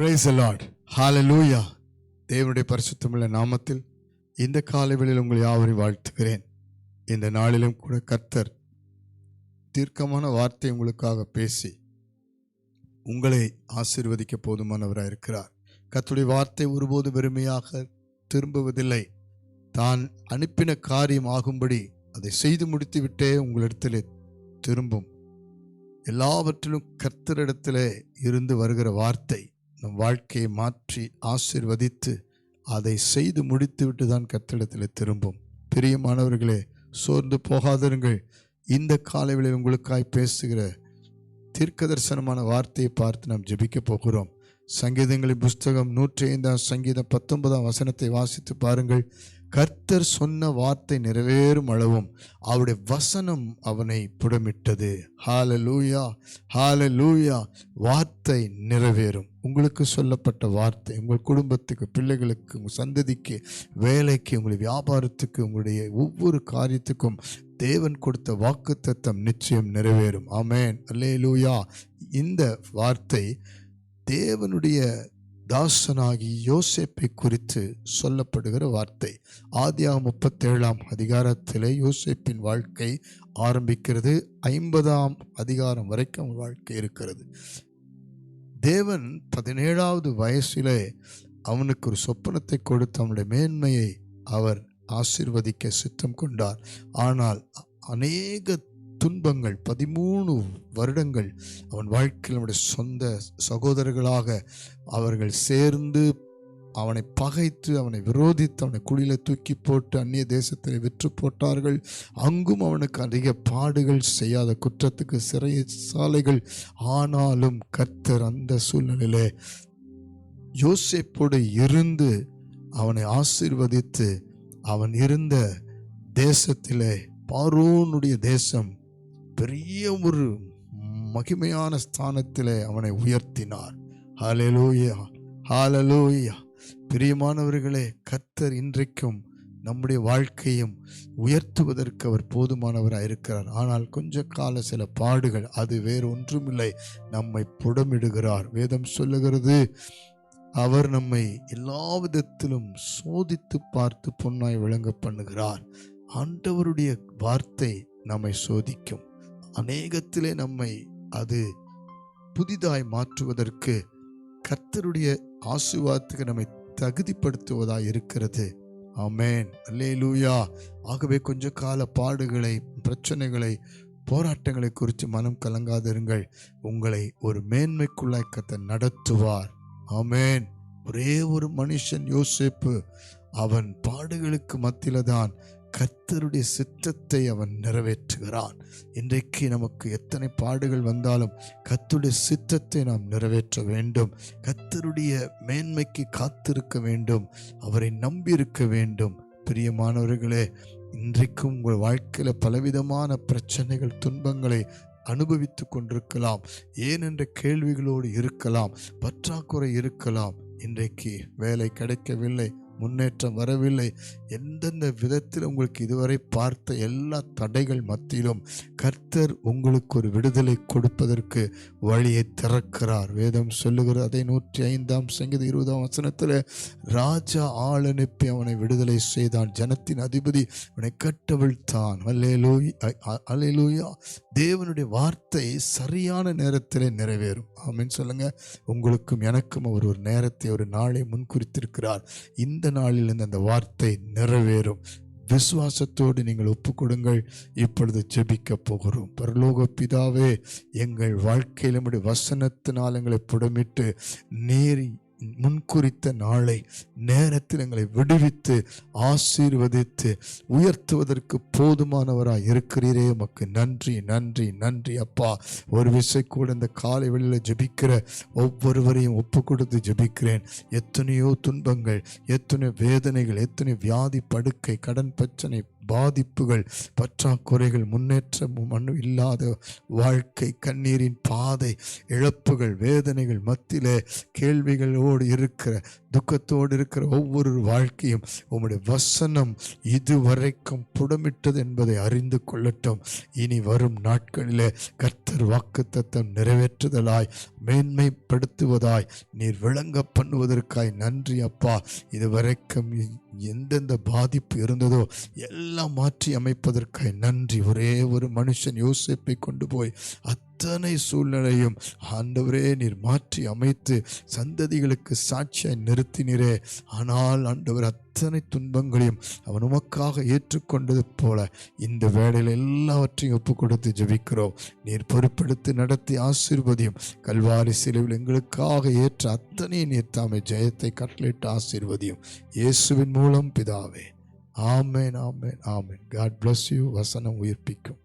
Price Lord ஹாலலூயா தேவனுடைய பரிசுத்தமுள்ள நாமத்தில் இந்த காலைகளில் உங்களை யாவரையும் வாழ்த்துகிறேன். இந்த நாளிலும் கூட கர்த்தர் தீர்க்கமான வார்த்தை உங்களுக்காக பேசி உங்களை ஆசீர்வதிக்க போதுமானவராக இருக்கிறார். கர்த்தருடைய வார்த்தை ஒருபோது வெறுமையாக திரும்புவதில்லை. தான் அனுப்பின காரியம் ஆகும்படி அதை செய்து முடித்துவிட்டே உங்களிடத்தில் திரும்பும். எல்லாவற்றிலும் கர்த்தரிடத்திலே இருந்து வருகிற வார்த்தை நம் வாழ்க்கையை மாற்றி ஆசிர்வதித்து அதை செய்து முடித்துவிட்டு தான் கத்திடத்தில் திரும்பும். பிரியமானவர்களே சோர்ந்து போகாதிருங்கள். இந்த காலைகளில் உங்களுக்காய் பேசுகிற தீர்க்க தரிசனமான வார்த்தையை பார்த்து நாம் ஜெபிக்க போகிறோம். சங்கீதங்களின் புஸ்தகம் நூற்றி ஐந்தாம் சங்கீதம் பத்தொன்பதாம் வசனத்தை வாசித்து பாருங்கள். கர்த்தர் சொன்ன வார்த்தை நிறைவேறும் அளவும் அவருடைய வசனம் அவனை புடமிட்டது. ஹால லூயா ஹால லூயா வார்த்தை நிறைவேறும். உங்களுக்கு சொல்லப்பட்ட வார்த்தை உங்கள் குடும்பத்துக்கு பிள்ளைகளுக்கு உங்கள் சந்ததிக்கு வேலைக்கு உங்களுடைய வியாபாரத்துக்கு உங்களுடைய ஒவ்வொரு காரியத்துக்கும் தேவன் கொடுத்த வாக்கு தத்தம் நிச்சயம் நிறைவேறும். ஆமேன் அல்லே லூயா இந்த வார்த்தை தேவனுடைய தாசனாகி யோசேப்பை குறித்து சொல்லப்படுகிற வார்த்தை. ஆதியா முப்பத்தேழாம் அதிகாரத்திலே யோசேப்பின் வாழ்க்கை ஆரம்பிக்கிறது. ஐம்பதாம் அதிகாரம் வரைக்கும் அவன் வாழ்க்கை இருக்கிறது. தேவன் பதினேழாவது வயசிலே அவனுக்கு ஒரு சொப்பனத்தை கொடுத்து அவனுடைய மேன்மையை அவர் ஆசிர்வதிக்க சித்தம் கொண்டார். ஆனால் அநேக துன்பங்கள் பதிமூணு வருடங்கள் அவன் வாழ்க்கையில் அவனுடைய சொந்த சகோதரர்களாக அவர்கள் சேர்ந்து அவனை பகைத்து அவனை விரோதித்து அவனை குழியில தூக்கி போட்டு அந்நிய தேசத்தில் விற்று போட்டார்கள். அங்கும் அவனுக்கு அதிக பாடுகள் செய்யாத குற்றத்துக்கு சிறை சாலைகள். ஆனாலும் கர்த்தர் அந்த சூழ்நிலையிலே யோசேப்போடு இருந்து அவனை ஆசீர்வதித்து அவன் இருந்த தேசத்திலே பாரோனுடைய தேசம் பெரிய ஒரு மகிமையான ஸ்தானத்தில் அவனை உயர்த்தினார். ஹாலலூயா ஹாலலூயா பிரியமானவர்களே கர்த்தர் இன்றைக்கும் நம்முடைய வாழ்க்கையும் உயர்த்துவதற்கு அவர் போதுமானவராக இருக்கிறார். ஆனால் கொஞ்ச கால சில பாடுகள் அது வேறு ஒன்றுமில்லை. நம்மை புடமிடுகிறார். வேதம் சொல்லுகிறது அவர் நம்மை எல்லா விதத்திலும் சோதித்து பார்த்து பொன்னாய் விளங்க பண்ணுகிறார். ஆண்டவருடைய வார்த்தை நம்மை சோதிக்கும். அநேகத்திலே நம்மை அது புதிதாய் மாற்றுவதற்கு கர்த்தருடைய ஆசீர்வாதத்துக்கு நம்மை தகுதிப்படுத்துவதாய் இருக்கிறது. ஆமேன். அல்லேலூயா. ஆகவே கொஞ்ச கால பாடுகளை பிரச்சனைகளை போராட்டங்களை குறித்து மனம் கலங்காதிருங்கள். உங்களை ஒரு மேன்மைக்குள்ளாய் கத்த நடத்துவார். ஆமேன். ஒரே ஒரு மனுஷன் யோசிப்பு. அவன் பாடுகளுக்கு மத்தியில்தான் கத்தருடைய சித்தத்தை அவன் நிறைவேற்றுகிறான். இன்றைக்கு நமக்கு எத்தனை பாடுகள் வந்தாலும் கர்த்தருடைய சித்தத்தை நாம் நிறைவேற்ற வேண்டும். கத்தருடைய மேன்மைக்கு காத்திருக்க வேண்டும். அவரை நம்பியிருக்க வேண்டும். பிரியமானவர்களே இன்றைக்கும் உங்கள் வாழ்க்கையில் பலவிதமான பிரச்சனைகள் துன்பங்களை அனுபவித்து கொண்டிருக்கலாம். ஏனென்ற கேள்விகளோடு இருக்கலாம். பற்றாக்குறை இருக்கலாம். இன்றைக்கு வேலை கிடைக்கவில்லை. முன்னேற்றம் வரவில்லை. எந்தெந்த விதத்தில் உங்களுக்கு இதுவரை பார்த்த எல்லா தடைகள் மத்தியிலும் கர்த்தர் உங்களுக்கு ஒரு விடுதலை கொடுப்பதற்கு வழியை திறக்கிறார். வேதம் சொல்லுகிறது அதை நூற்றி ஐந்தாம் சங்கீத இருபதாம் வசனத்தில் ராஜா ஆள் அனுப்பி அவனை விடுதலை செய்தான். ஜனத்தின் அதிபதி அவனை கட்டவிழ்த்தான். அல்லேலூய் அலையலூயா தேவனுடைய வார்த்தை சரியான நேரத்தில் நிறைவேறும். ஆமின்னு சொல்லுங்கள் உங்களுக்கும் எனக்கும் அவர் ஒரு நேரத்தை ஒரு நாளை முன்குறித்திருக்கிறார். இந்த நாளில் அந்த வார்த்தை நிறைவேறும். விசுவாசத்தோடு நீங்கள் ஒப்பு கொடுங்கள் இப்பொழுது ஜெபிக்க போகிறோம். பரலோக பிதாவே எங்கள் வாழ்க்கையில் நம்முடைய வசனத்தினால் எங்களை புடமிட்டு நீர் முன்குறித்த நாளை நேரத்தில் எங்களை விடுவித்து ஆசீர்வதித்து உயர்த்துவதற்கு போதுமானவராக இருக்கிறீரே. உமக்கு நன்றி நன்றி நன்றி அப்பா. ஒரு விசை கூட இந்த காலை வெளியில் ஜெபிக்கிற ஒவ்வொருவரையும் ஒப்பு கொடுத்து ஜெபிக்கிறேன். எத்தனையோ துன்பங்கள் எத்தனை வேதனைகள் எத்தனை வியாதி படுக்கை கடன் பிரச்சனை பாதிப்புகள் பற்றாக்குறைகள் முன்னேற்றம் மனு இல்லாத வாழ்க்கை கண்ணீரின் பாதை இழப்புகள் வேதனைகள் மத்தியிலே கேள்விகளோடு இருக்கிற துக்கத்தோடு இருக்கிற ஒவ்வொரு வாழ்க்கையும் உம்முடைய வசனம் இதுவரைக்கும் புடமிட்டது என்பதை அறிந்து கொள்ளட்டும். இனி வரும் நாட்களிலே கர்த்தர் வாக்குத்தத்தம் நிறைவேற்றுதலாய் மேன்மைப்படுத்துவதாய் நீர் விளங்க பண்ணுவதற்காய் நன்றி அப்பா. இதுவரைக்கும் எந்தெந்த பாதிப்பு இருந்ததோ எல்லாம் மாற்றி அமைப்பதற்காய் நன்றி. ஒரே ஒரு மனுஷன் யோசிப்பை கொண்டு போய் அத்தனை சூழ்நிலையும் ஆண்டவரே நீர் மாற்றி அமைத்து சந்ததிகளுக்கு சாட்சியை நிறுத்தினீரே. ஆனால் ஆண்டவர் அத்தனை துன்பங்களையும் அவன் உமக்காக ஏற்றுக்கொண்டது போல இந்த வேளையில் எல்லாவற்றையும் ஒப்பு கொடுத்து ஜபிக்கிறோம். நீர் பொறுப்பெடுத்து நடத்தி ஆசீர்வதியும் கல்வாரி சிலுவில் எங்களுக்காக ஏற்ற அத்தனை நீர் தாமே ஜெயத்தை கட்டளிட்டு ஆசீர்வதியும். இயேசுவின் மூலம் பிதாவே. ஆமேன் ஆமேன் ஆமேன் காட் bless யூ வசனம் உயிர்ப்பிக்கும்